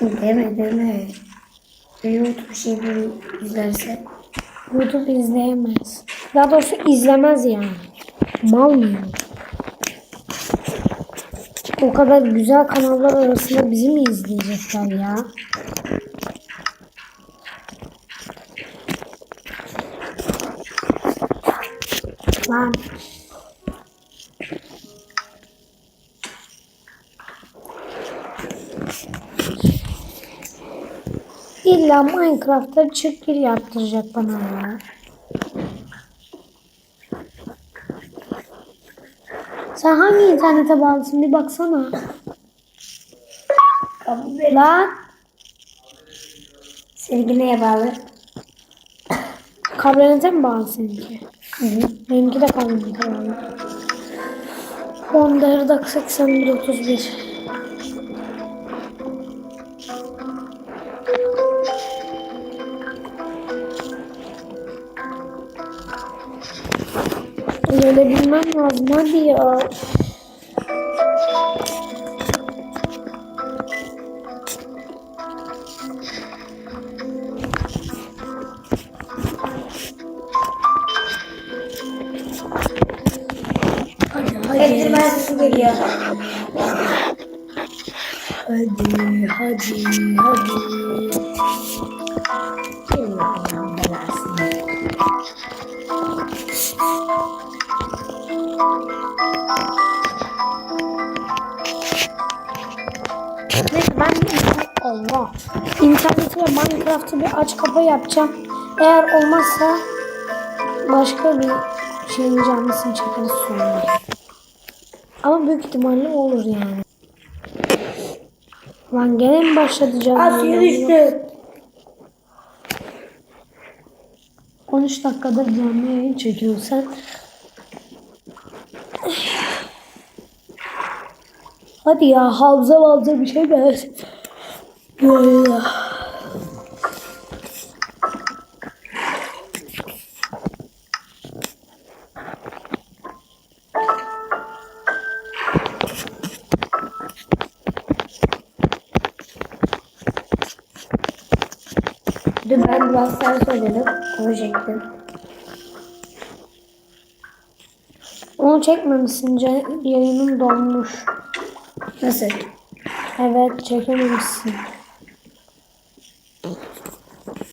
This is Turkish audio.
Deme deme. YouTube şey böyle izlerse. YouTube izleyemez. Daha doğrusu izlemez yani. Mal mı yani? O kadar güzel kanallar arasında bizi mi izleyecekler ya? Lan. İlla Minecraft'ta çıkgir yaptıracak bana ya. Sen hangi internete bağlısın bir baksana. Lan. Seninki neye bağlı? Kabrenete mi bağlı seninki? Benimki de kabrenete bağlı. 10 dakika 81 Gelebilmem lazım hadi ya. Endirmen sesi geliyor. Hadi, hadi, hadi. Neyse ben Allah. İnterneti ve Minecraft'ı bir aç kapa yapacağım. Eğer olmazsa başka bir şeyin canlısını çekeriz sonra. Ama büyük ihtimalle olur yani. Lan gene mi başladı canlı? Yayın? düştü. 13 dakikadır canlı yayın çekiyorsun sen. Hadi ya havza havza bir şey ver. Ya. Dün ben biraz sen söyledim. Çektim. Onu çekmemişsin. Yayının donmuş. Nasıl? Evet çekememişsin.